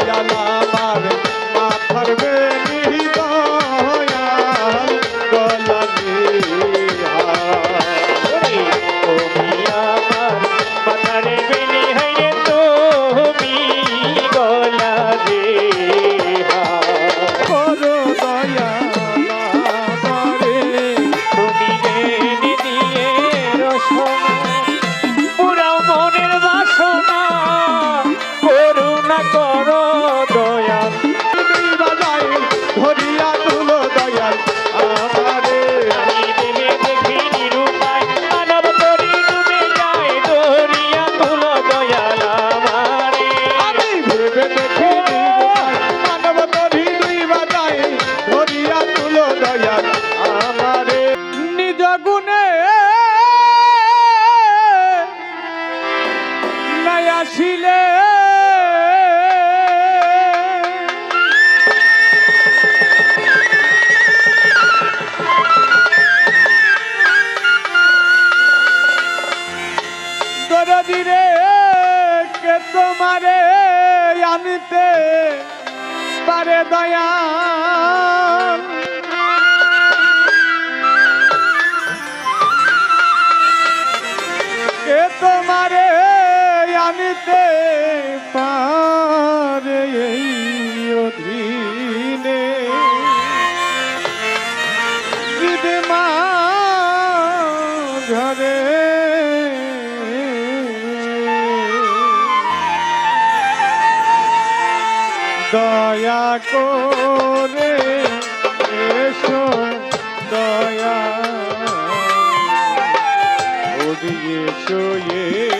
Yalla. বারে দয়া। এ তোমারে আনিতে ye, show ye.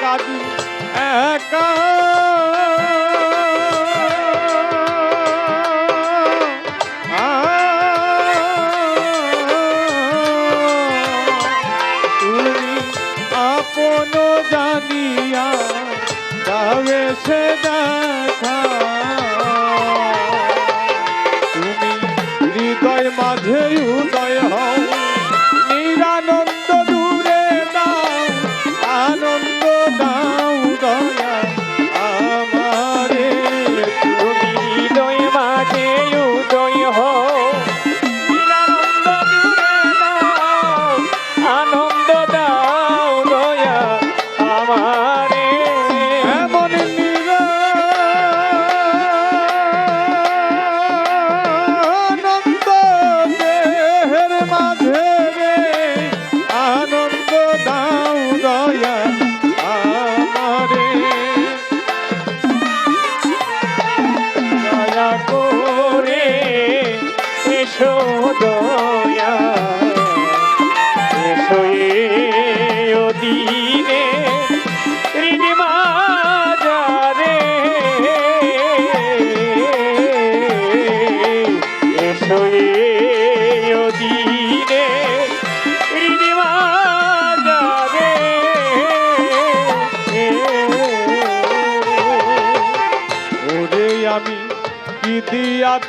কাঁদি একা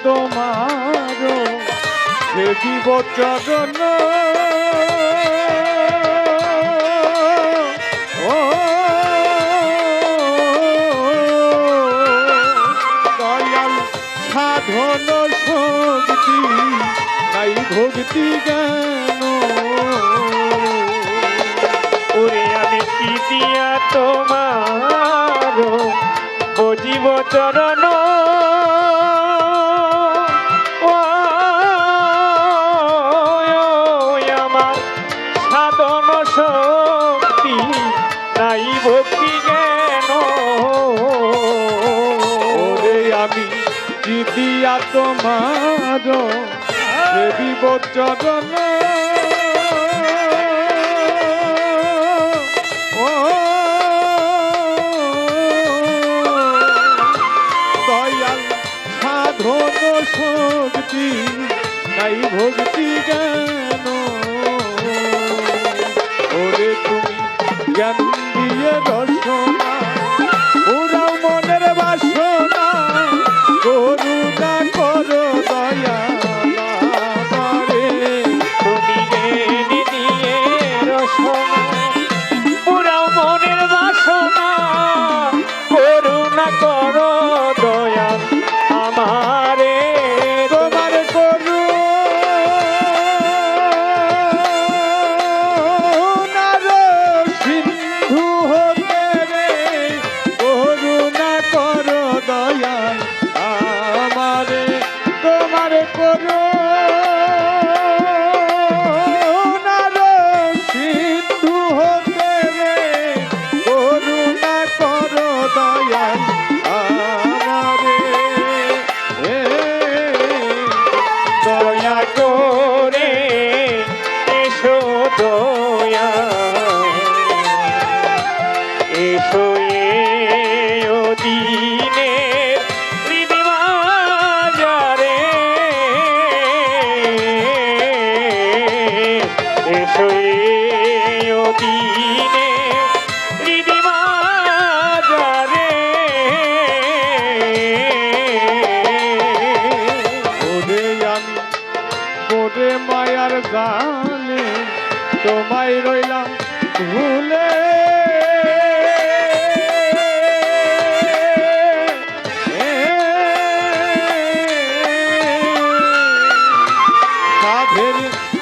তোমার দেখিব চরণ দয়াল সাধন শক্তি তাই ভক্তি গান দেবী বচরণ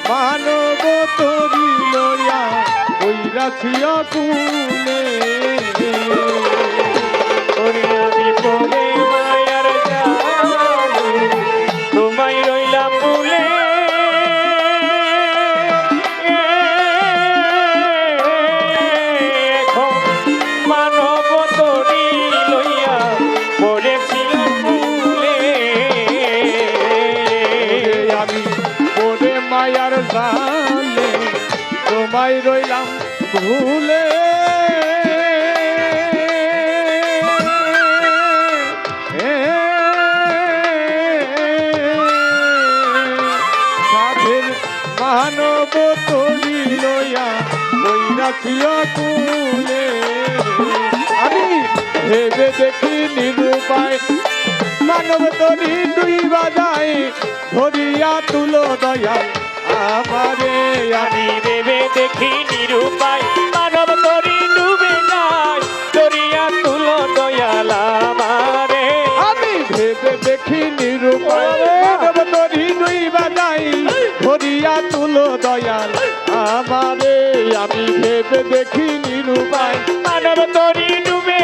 মানব তরি লয়া ওই রাখিয়া কুলে। তোমায় রইলাম ভুলে? মানব তরি লইয়া আমি ভেবে দেখি নিরুপায় মানব তরি দুই বাজায় ধরিয়া তুলো দয়া আমারে আমি ভেবে দেখি নিরুপায় মানব তরি ডুবে যায়। দরিয়া তুলো দয়াল আমারে। আমি ভেবে দেখি নিরুপায় মানব তরি ডুইবা যাই ধরিয়া তুলো দয়াল আমারে। আমি ভেবে দেখি নিরুপায় মানব তরি ডুবে